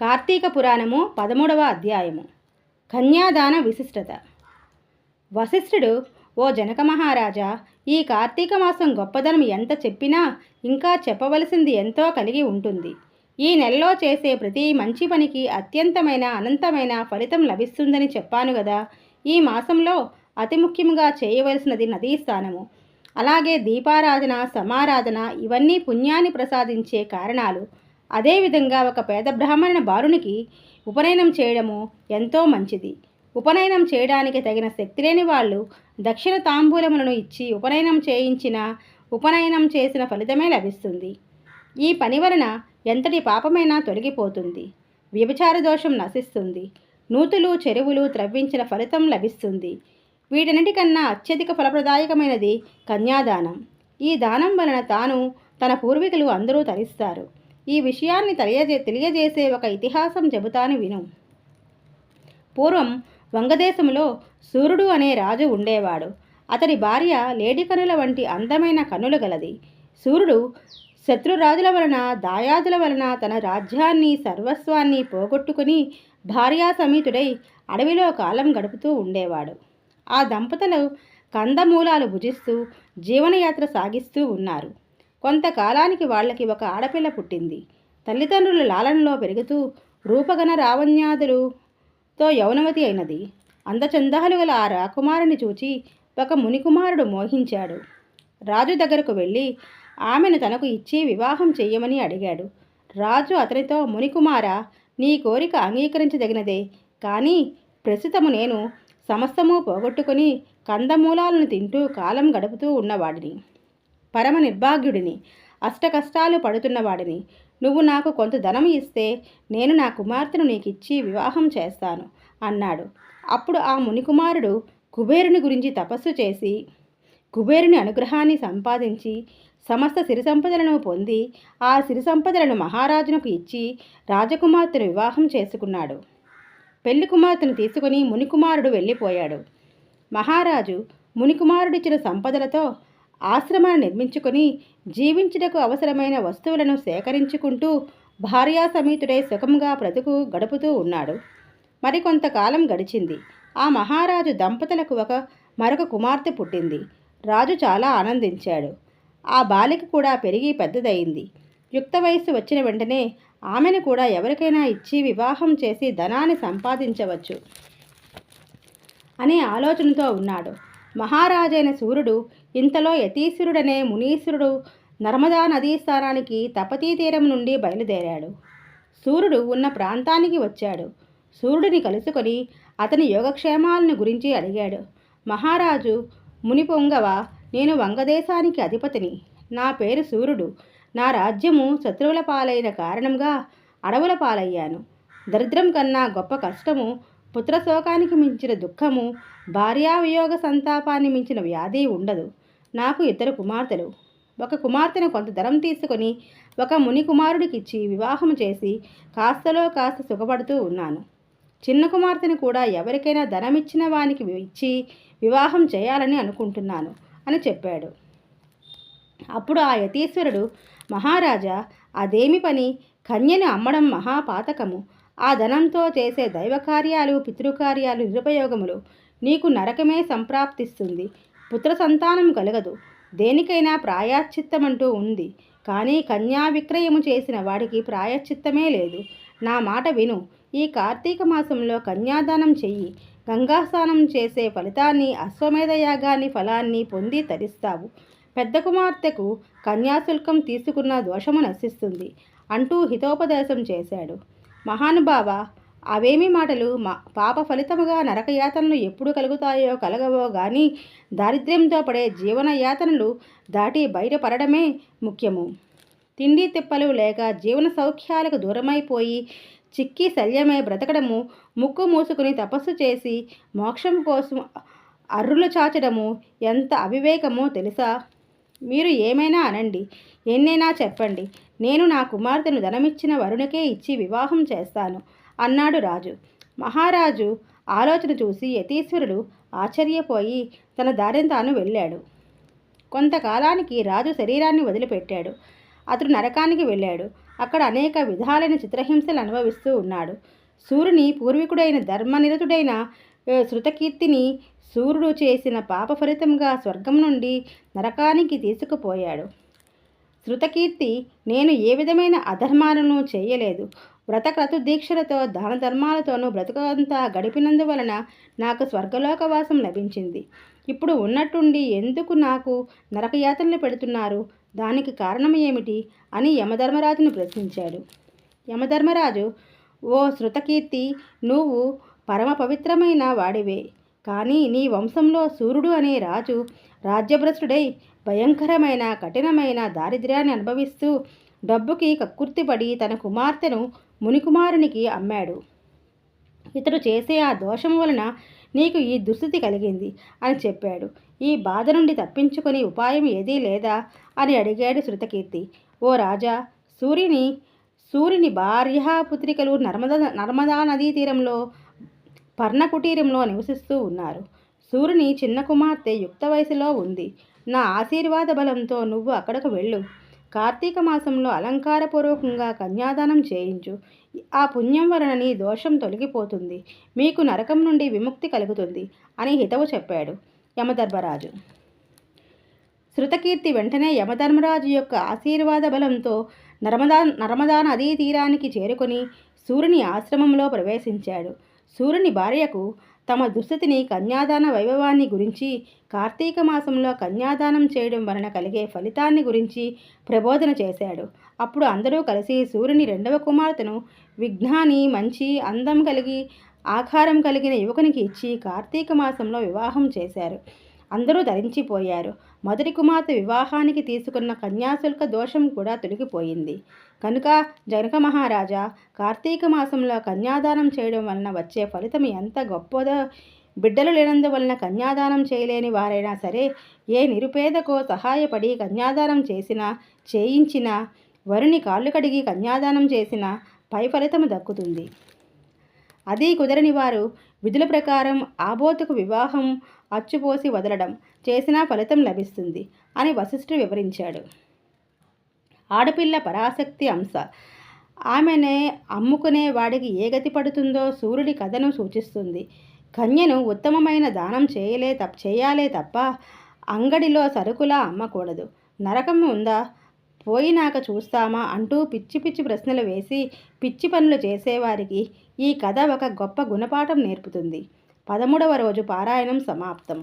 కార్తీక పురాణము పదమూడవ అధ్యాయము. కన్యాదాన విశిష్టత. వశిష్ఠుడు ఓ జనక మహారాజా ఈ కార్తీక మాసం గొప్పదనం ఎంత చెప్పినా ఇంకా చెప్పవలసింది ఎంతో కలిగి ఉంటుంది. ఈ నెలలో చేసే ప్రతి మంచి పనికి అత్యంతమైన అనంతమైన ఫలితం లభిస్తుందని చెప్పాను కదా. ఈ మాసంలో అతి ముఖ్యంగా చేయవలసినది నదీ స్నానము. అలాగే దీపారాధన సమారాధన ఇవన్నీ పుణ్యాన్ని ప్రసాదించే కారణాలు. అదేవిధంగా ఒక పేద బ్రాహ్మణ బారునికి ఉపనయనం చేయడము ఎంతో మంచిది. ఉపనయనం చేయడానికి తగిన శక్తి లేని వాళ్ళు దక్షిణ తాంబూలములను ఇచ్చి ఉపనయనం చేయించిన ఉపనయనం చేసిన ఫలితమే లభిస్తుంది. ఈ పని వలన ఎంతటి పాపమైనా తొలగిపోతుంది. వ్యభిచార దోషం నశిస్తుంది. నూతులు చెరువులు త్రవ్వించిన ఫలితం లభిస్తుంది. వీటన్నిటికన్నా అత్యధిక ఫలప్రదాయకమైనది కన్యాదానం. ఈ దానం వలన తాను తన పూర్వీకులు అందరూ తరిస్తారు. ఈ విషయాన్ని తెలియజే తెలియజేసే ఒక ఇతిహాసం చెబుతాను విను. పూర్వం వంగదేశంలో సూర్యుడు అనే రాజు ఉండేవాడు. అతడి భార్య లేడి కనుల వంటి అందమైన కనులు గలది. సూర్యుడు శత్రురాజుల వలన దాయాదుల వలన తన రాజ్యాన్ని సర్వస్వాన్ని పోగొట్టుకుని భార్యా సమేతుడై అడవిలో కాలం గడుపుతూ ఉండేవాడు. ఆ దంపతులు కందమూలాలు భుజిస్తూ జీవనయాత్ర సాగిస్తూ ఉన్నారు. కొంతకాలానికి వాళ్ళకి ఒక ఆడపిల్ల పుట్టింది. తల్లిదండ్రుల లాలనలో పెరుగుతూ రూపగణ రావణ్యాదులుతో యౌనవతి అయినది. అందచందాలు గల ఆ రాకుమారుని చూచి ఒక మునికుమారుడు మోహించాడు. రాజు దగ్గరకు వెళ్ళి ఆమెను తనకు ఇచ్చి వివాహం చెయ్యమని అడిగాడు. రాజు అతనితో మునికుమార నీ కోరిక అంగీకరించదగినదే. కానీ ప్రస్తుతము నేను సమస్తము పోగొట్టుకుని కందమూలాలను తింటూ కాలం గడుపుతూ ఉన్నవాడిని. పరమ నిర్భాగ్యుడిని అష్టకష్టాలు పడుతున్నవాడిని నువ్వు నాకు కొంత ధనం ఇస్తే నేను నా కుమార్తెను నీకిచ్చి వివాహం చేస్తాను అన్నాడు. అప్పుడు ఆ మునికుమారుడు కుబేరుని గురించి తపస్సు చేసి కుబేరుని అనుగ్రహాన్ని సంపాదించి సమస్త సిరి సంపదలను పొంది ఆ సిరి సంపదలను మహారాజునకు ఇచ్చి రాజకుమార్తెను వివాహం చేసుకున్నాడు. పెళ్ళి కుమార్తెను తీసుకుని మునికుమారుడు వెళ్ళిపోయాడు. మహారాజు మునికుమారుడిచ్చిన సంపదలతో ఆశ్రమాన్ని నిర్మించుకొని జీవించుటకు అవసరమైన వస్తువులను సేకరించుకుంటూ భార్యా సమేతుడై సుఖంగా బ్రతుకు గడుపుతూ ఉన్నాడు. మరికొంతకాలం గడిచింది. ఆ మహారాజు దంపతులకు ఒక మరొక కుమార్తె పుట్టింది. రాజు చాలా ఆనందించాడు. ఆ బాలిక కూడా పెరిగి పెద్దదయింది. యుక్త వయస్సు వచ్చిన వెంటనే ఆమెను కూడా ఎవరికైనా ఇచ్చి వివాహం చేసి ధనాన్ని సంపాదించవచ్చు అనే ఆలోచనతో ఉన్నాడు. మహారాజైన సూర్యుడు ఇంతలో యతీశ్వరుడనే మునీశ్వరుడు నర్మదా నదీ స్థానానికి తపతీ తీరం నుండి బయలుదేరాడు. సూర్యుడు ఉన్న ప్రాంతానికి వచ్చాడు. సూర్యుడిని కలుసుకొని అతని యోగక్షేమాలను గురించి అడిగాడు. మహారాజు మునిపొంగవ నేను వంగదేశానికి అధిపతిని. నా పేరు సూర్యుడు. నా రాజ్యము శత్రువుల పాలైన కారణంగా అడవుల పాలయ్యాను. దరిద్రం కన్నా గొప్ప కష్టము పుత్రశోకానికి మించిన దుఃఖము భార్యావియోగ సంతాపాన్ని మించిన వ్యాధి ఉండదు. నాకు ఇద్దరు కుమార్తెలు. ఒక కుమార్తెను కొంత ధనం తీసుకొని ఒక ముని కుమారుడికి ఇచ్చి వివాహం చేసి కాస్తలో కాస్త సుఖపడుతూ ఉన్నాను. చిన్న కుమార్తెను కూడా ఎవరికైనా ధనం ఇచ్చిన వానికి ఇచ్చి వివాహం చేయాలని అనుకుంటున్నాను అని చెప్పాడు. అప్పుడు ఆ యతీశ్వరుడు మహారాజా అదేమి పని? కన్యను అమ్మడం మహాపాతకము. ఆ ధనంతో చేసే దైవకార్యాలు పితృకార్యాలు నిరుపయోగములు నీకు నరకమే సంప్రాప్తిస్తుంది. పుత్ర సంతానం కలగదు. దేనికైనా ప్రాయశ్చిత్తమంటూ ఉంది. కానీ కన్యా విక్రయము చేసిన వాడికి ప్రాయశ్చిత్తమే లేదు. నా మాట విను. ఈ కార్తీక మాసంలో కన్యాదానం చెయ్యి. గంగాస్నానం చేసే ఫలితాన్ని అశ్వమేధ యాగాన్ని ఫలాన్ని పొంది తరిస్తావు. పెద్ద కుమార్తెకు కన్యాశుల్కం తీసుకున్న దోషము నశిస్తుంది అంటూ హితోపదేశం చేశాడు. మహానుభావ అవేమి మాటలు? మా పాప ఫలితముగా నరకయాతనలు ఎప్పుడు కలుగుతాయో కలగవో కానీ దారిద్ర్యంతో పడే జీవన యాతనలు దాటి బయటపడడమే ముఖ్యము. తిండి తిప్పలు లేక జీవన సౌఖ్యాలకు దూరమైపోయి చిక్కి శల్యమై బ్రతకడము ముక్కు మూసుకుని తపస్సు చేసి మోక్షం కోసం అర్రులు చాచడము ఎంత అవివేకమో తెలుసా? మీరు ఏమైనా అనండి ఎన్నైనా చెప్పండి. నేను నా కుమార్తెను ధనమిచ్చిన వరుణకే ఇచ్చి వివాహం చేస్తాను అన్నాడు రాజు. మహారాజు ఆలోచన చూసి యతీశ్వరుడు ఆశ్చర్యపోయి తన దారిని తాను వెళ్ళాడు. కొంతకాలానికి రాజు శరీరాన్ని వదిలిపెట్టాడు. అతడు నరకానికి వెళ్ళాడు. అక్కడ అనేక విధాలైన చిత్రహింసలు అనుభవిస్తూ ఉన్నాడు. సూర్యుని పూర్వీకుడైన ధర్మనిరతుడైన శృతకీర్తిని సూర్యుడు చేసిన పాప ఫలితంగా స్వర్గం నుండి నరకానికి తీసుకుపోయాడు. శృతకీర్తి నేను ఏ విధమైన అధర్మాలను చేయలేదు. వ్రతక్రతు దీక్షలతో దాన ధర్మాలతోనూ బ్రతుకంతా గడిపినందువలన నాకు స్వర్గలోకవాసం లభించింది. ఇప్పుడు ఉన్నట్టుండి ఎందుకు నాకు నరకయాతనలు పెడుతున్నారు? దానికి కారణం ఏమిటి? అని యమధర్మరాజును ప్రశ్నించాడు. యమధర్మరాజు ఓ శృతకీర్తి నువ్వు పరమ పవిత్రమైన వాడివే. కానీ నీ వంశంలో సూర్యుడు అనే రాజు రాజ్యభ్రష్టుడై భయంకరమైన కఠినమైన దారిద్ర్యాన్ని అనుభవిస్తూ డబ్బుకి కక్కుర్తిపడి తన కుమార్తెను మునికుమారునికి అమ్మాడు. ఇతడు చేసే ఆ దోషం వలన నీకు ఈ దుస్థితి కలిగింది అని చెప్పాడు. ఈ బాధ నుండి తప్పించుకుని ఉపాయం ఏదీ లేదా అని అడిగాడు శృతకీర్తి. ఓ రాజా సూర్యుని సూర్యుని భార్యాపుత్రికలు నర్మదా నర్మదా నదీ తీరంలో పర్ణకుటీరంలో నివసిస్తూ ఉన్నారు. సూర్యుని చిన్న కుమార్తె యుక్త వయసులో ఉంది. నా ఆశీర్వాద బలంతో నువ్వు అక్కడకు వెళ్ళు. కార్తీక మాసంలో అలంకారపూర్వకంగా కన్యాదానం చేయించు. ఆ పుణ్యం వలన నీ దోషం తొలగిపోతుంది. మీకు నరకం నుండి విముక్తి కలుగుతుంది అని హితవు చెప్పాడు యమధర్మరాజు. శృతకీర్తి వెంటనే యమధర్మరాజు యొక్క ఆశీర్వాద బలంతో నర్మదా నర్మదా నదీ తీరానికి చేరుకొని సూర్యుని ఆశ్రమంలో ప్రవేశించాడు. సూర్యుని భార్యకు తమ దుస్థితిని కన్యాదాన వైభవాన్ని గురించి కార్తీక మాసంలో కన్యాదానం చేయడం వలన కలిగే ఫలితాన్ని గురించి ప్రబోధన చేశాడు. అప్పుడు అందరూ కలిసి సూర్యుని రెండవ కుమార్తెను విఘ్నాన్ని మంచి అందం కలిగి ఆకారం కలిగిన యువకునికి ఇచ్చి కార్తీక మాసంలో వివాహం చేశారు. అందరూ ధరించిపోయారు. మొదటి కుమార్తె వివాహానికి తీసుకున్న కన్యాశుల్క దోషం కూడా తొలగిపోయింది. కనుక జనక మహారాజా కార్తీక మాసంలో కన్యాదానం చేయడం వలన వచ్చే ఫలితం ఎంత గొప్పదో బిడ్డలు లేనందువలన కన్యాదానం చేయలేని వారైనా సరే ఏ నిరుపేదకో సహాయపడి కన్యాదానం చేసినా చేయించినా వరుని కాళ్ళు కడిగి కన్యాదానం చేసినా పై ఫలితం దక్కుతుంది. అది కుదరని వారు విధుల ప్రకారం ఆబోతుకు వివాహం అచ్చుపోసి వదలడం చేసినా ఫలితం లభిస్తుంది అని వశిష్ఠుడు వివరించాడు. ఆడపిల్ల పరాశక్తి అంశ. ఆమెనే అమ్ముకునే వాడికి ఏ గతి పడుతుందో సూర్యుడి కథను సూచిస్తుంది. కన్యను ఉత్తమమైన దానం చేయలే తప్ప చేయాలే తప్ప అంగడిలో సరుకులా అమ్మకూడదు. నరకం ఉందా? పోయినాక చూస్తామా అంటూ పిచ్చి పిచ్చి ప్రశ్నలు వేసి పిచ్చి పనులు చేసేవారికి ఈ కథ ఒక గొప్ప గుణపాఠం నేర్పుతుంది. పదమూడవ రోజు పారాయణం సమాప్తం.